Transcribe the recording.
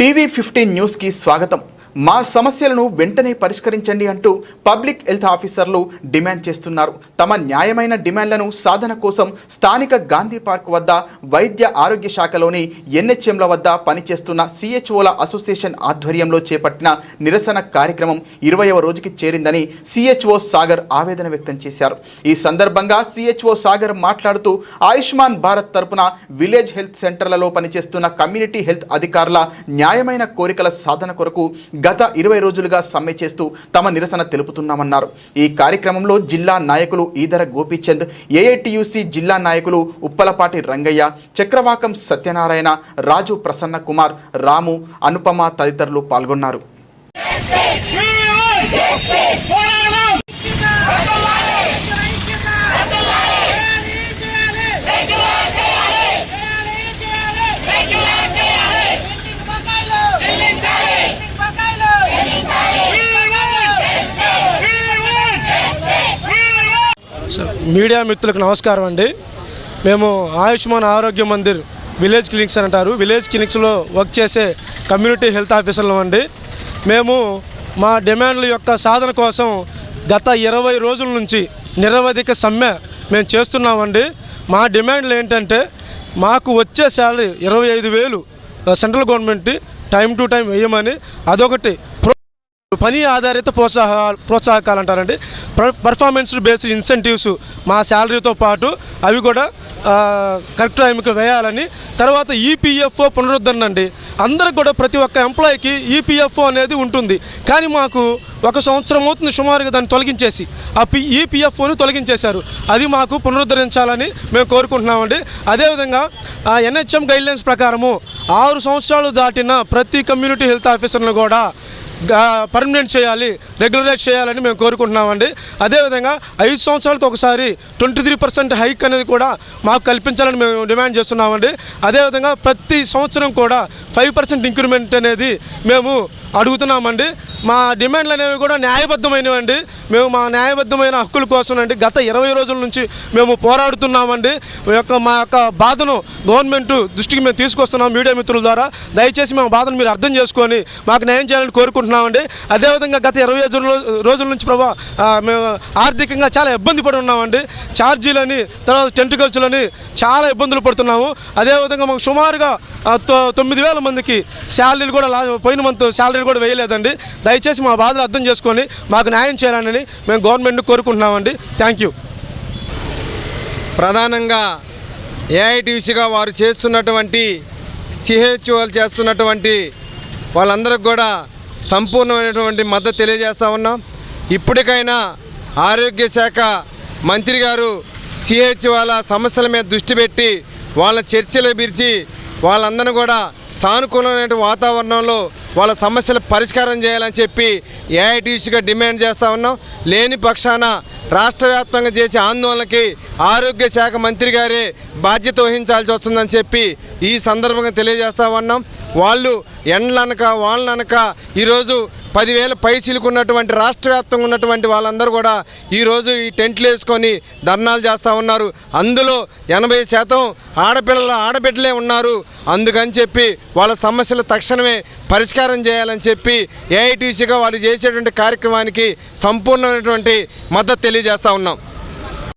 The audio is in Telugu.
టీవీ ఫిఫ్టీన్ న్యూస్కి స్వాగతం. మా సమస్యలను వెంటనే పరిష్కరించండి అంటూ పబ్లిక్ హెల్త్ ఆఫీసర్లు డిమాండ్ చేస్తున్నారు. తమ న్యాయమైన డిమాండ్లను సాధన కోసం స్థానిక గాంధీ పార్క్ వద్ద వైద్య ఆరోగ్య శాఖలోని ఎన్హెచ్ఎంల వద్ద పనిచేస్తున్న సిహెచ్ఓల అసోసియేషన్ ఆధ్వర్యంలో చేపట్టిన నిరసన కార్యక్రమం ఇరవైవ రోజుకి చేరిందని సిహెచ్ఓ సాగర్ ఆవేదన వ్యక్తం చేశారు. ఈ సందర్భంగా సిహెచ్ఓ సాగర్ మాట్లాడుతూ ఆయుష్మాన్ భారత్ తరపున విలేజ్ హెల్త్ సెంటర్లలో పనిచేస్తున్న కమ్యూనిటీ హెల్త్ అధికారుల న్యాయమైన కోరికల సాధన కొరకు గత ఇరవై రోజులుగా సమ్మె చేస్తూ తమ నిరసన తెలుపుతున్నామన్నారు. ఈ కార్యక్రమంలో జిల్లా నాయకులు ఈదర గోపీచంద్ ఏఐటియుసి జిల్లా నాయకులు ఉప్పలపాటి రంగయ్య చక్రవాకం సత్యనారాయణ రాజు ప్రసన్న కుమార్ రాము అనుపమ తదితరులు పాల్గొన్నారు. మీడియా మిత్రులకు నమస్కారం అండి. మేము ఆయుష్మాన్ ఆరోగ్య మందిర్ విలేజ్ క్లినిక్స్ అని అంటారు. విలేజ్ క్లినిక్స్లో వర్క్ చేసే కమ్యూనిటీ హెల్త్ ఆఫీసర్లు అండి. మేము మా డిమాండ్ల యొక్క సాధన కోసం గత ఇరవై రోజుల నుంచి నిరవధిక సమ్మె మేము చేస్తున్నామండి. మా డిమాండ్లు ఏంటంటే మాకు వచ్చే శాలరీ ఇరవై ఐదు వేలు central government time to time వేయమని అదొకటి పని ఆధారిత ప్రోత్సాహ ప్రోత్సాహకాలు అంటారండి పర్ఫార్మెన్స్ బేస్డ్ ఇన్సెంటివ్స్ మా శాలరీతో పాటు అవి కూడా కరెక్ట్ టైంకి వేయాలని. తర్వాత ఈపీఎఫ్ఓ పునరుద్ధరణ అండి. అందరికి కూడా ప్రతి ఒక్క ఎంప్లాయీకి ఈపీఎఫ్ఓ అనేది ఉంటుంది. కానీ మాకు ఒక సంవత్సరం అవుతుంది సుమారుగా దాన్ని తొలగించేసి. ఆ పి ఈపీఎఫ్ఓని తొలగించేశారు. అది మాకు పునరుద్ధరించాలని మేము కోరుకుంటున్నామండి. అదేవిధంగా ఎన్హెచ్ఎం గైడ్లైన్స్ ప్రకారము ఆరు సంవత్సరాలు దాటిన ప్రతి కమ్యూనిటీ హెల్త్ ఆఫీసర్ను కూడా పర్మనెంట్ చేయాలి రెగ్యులరైజ్ చేయాలని మేము కోరుకుంటున్నామండి. అదేవిధంగా ఐదు సంవత్సరాలకు ఒకసారి ట్వంటీ త్రీ పర్సెంట్ హైక్ అనేది కూడా మాకు కల్పించాలని మేము డిమాండ్ చేస్తున్నామండి. అదేవిధంగా ప్రతి సంవత్సరం కూడా ఫైవ్ పర్సెంట్ ఇంక్రిమెంట్ అనేది మేము అడుగుతున్నామండి. మా డిమాండ్లు అనేవి కూడా న్యాయబద్ధమైనవండి. మేము మా న్యాయబద్ధమైన హక్కుల కోసం అండి గత ఇరవై రోజుల నుంచి మేము పోరాడుతున్నామండి. మా యొక్క మా యొక్క బాధను గవర్నమెంట్ దృష్టికి మేము తీసుకొస్తున్నాం మీడియా మిత్రుల ద్వారా. దయచేసి మా బాధను మీరు అర్థం చేసుకొని మాకు న్యాయం చేయాలని కోరుకుంటున్నామండి. అదేవిధంగా గత ఇరవై రోజుల నుంచి ప్రభా మేము ఆర్థికంగా చాలా ఇబ్బంది పడి ఉన్నామండి. ఛార్జీలని తర్వాత టెంట్ ఖర్చులని చాలా ఇబ్బందులు పడుతున్నాము. అదేవిధంగా మాకు సుమారుగా తొ- తొమ్మిది వేల మందికి శాలరీలు కూడా పోయిన మంత్ శాలరీలు కూడా వేయలేదండి. దయచేసి మా బాధలు అర్థం చేసుకొని మాకు న్యాయం చేయాలని మేము గవర్నమెంట్ని కోరుకుంటున్నామండి. Thank you. ప్రధానంగా ఏఐటీసీగా వారు చేస్తున్నటువంటి సిహెచ్ఓలు చేస్తున్నటువంటి వాళ్ళందరికి కూడా సంపూర్ణమైనటువంటి మద్దతు తెలియజేస్తా ఉన్నాం. ఇప్పటికైనా ఆరోగ్య శాఖ మంత్రి గారు సిహెచ్ఓల సమస్యల మీద దృష్టి పెట్టి వాళ్ళ చర్చలు పిలిచి వాళ్ళందరూ కూడా సానుకూలమైన వాతావరణంలో వాళ్ళ సమస్యల పరిష్కారం చేయాలని చెప్పి ఏఐటీసీగా డిమాండ్ చేస్తూ ఉన్నాం. లేని పక్షాన రాష్ట్ర వ్యాప్తంగా చేసే ఆందోళనకి ఆరోగ్య శాఖ మంత్రి గారే బాధ్యత వహించాల్సి వస్తుందని చెప్పి ఈ సందర్భంగా తెలియజేస్తా ఉన్నాం. వాళ్ళు ఎండ్లనక వాళ్ళనక ఈరోజు పదివేల పైసీలుకున్నటువంటి రాష్ట్ర వ్యాప్తంగా ఉన్నటువంటి వాళ్ళందరూ కూడా ఈరోజు ఈ టెంట్లు వేసుకొని ధర్నాలు చేస్తూ ఉన్నారు. అందులో ఎనభై శాతం ఆడపిల్లల ఆడబిడ్డలే ఉన్నారు. అందుకని చెప్పి వాళ్ళ సమస్యలు తక్షణమే పరిష్కారం చేయాలని చెప్పి ఏఐటీసీగా వాళ్ళు చేసేటువంటి కార్యక్రమానికి సంపూర్ణమైనటువంటి మద్దతు తెలియజేస్తూ ఉన్నాం.